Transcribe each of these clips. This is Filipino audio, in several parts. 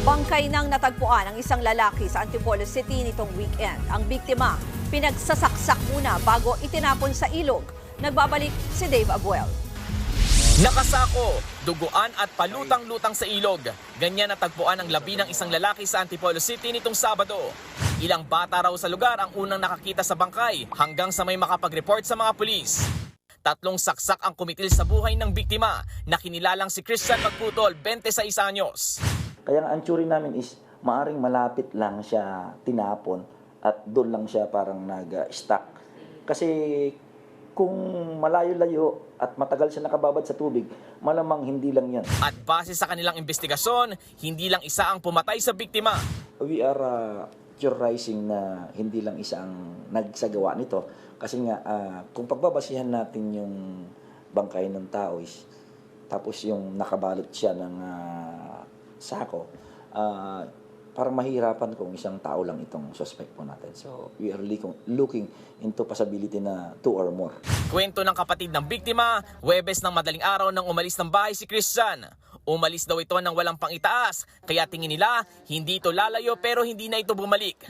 Bangkay nang natagpuan ang isang lalaki sa Antipolo City nitong weekend. Ang biktima, pinagsasaksak muna bago itinapon sa ilog. Nagbabalik si Dave Abuel. Nakasako, duguan at palutang-lutang sa ilog. Ganyan natagpuan ang labi ng isang lalaki sa Antipolo City nitong Sabado. Ilang bata raw sa lugar ang unang nakakita sa bangkay hanggang sa may makapag-report sa mga pulis. Tatlong saksak ang kumitil sa buhay ng biktima na kinilalang si Christian Magputol, 26 anyos. Kaya ang ansuri namin is maaring malapit lang siya tinapon at doon lang siya parang nag-stuck. Kasi kung malayo-layo at matagal siya nakababad sa tubig, malamang hindi lang yan. At base sa kanilang investigasyon, hindi lang isa ang pumatay sa biktima. We are uh, theorizing na hindi lang isa ang nagsagawa nito. Kasi nga, ah, kung pagbabasihan natin yung bangkay ng tao is, tapos yung nakabalot siya ng ah, sako, ah, parang mahirapan kung isang tao lang itong suspect po natin. So, we are looking, looking into possibility na two or more. Kwento ng kapatid ng biktima, Webes ng madaling araw nang umalis ng bahay si Christian. Umalis daw ito ng walang pangitaas, kaya tingin nila hindi ito lalayo pero hindi na ito bumalik.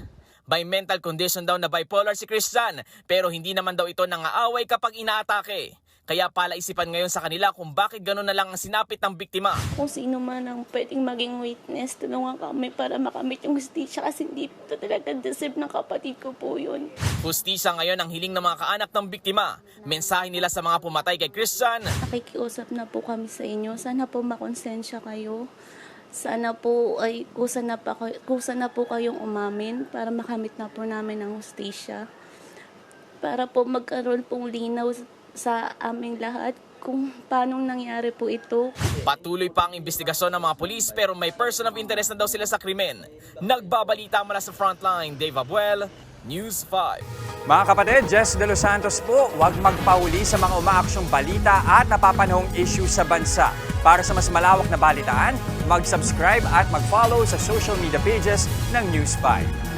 By mental condition daw na bipolar si Christian, pero hindi naman daw ito nangaaway kapag inaatake. Kaya pala isipan ngayon sa kanila kung bakit gano'n na lang ang sinapit ng biktima. kung sino man ang pwedeng maging witness, tulungan kami para makamit yung hustisya kasi hindi ito talaga deserve ng kapatid ko po yun. Hustisya ngayon ang hiling ng mga kaanak ng biktima. Mensahe nila sa mga pumatay kay Christian, Nakikiusap na po kami sa inyo. Sana po makonsensya kayo. Sana po ay kusa na, pa, kusa na po kayong umamin para makamit na po namin ang hustisya. Para po magkaroon pong linaw sa aming lahat kung paano nangyari po ito. Patuloy pa ang investigasyon ng mga pulis pero may person of interest na daw sila sa krimen. Nagbabalita mula sa frontline, Dave Abuel, News 5. Mga kapatid, Jess De Los Santos po, huwag magpauli sa mga umaaksyong balita at napapanahong issue sa bansa. Para sa mas malawak na balitaan, mag-subscribe at mag-follow sa social media pages ng News 5.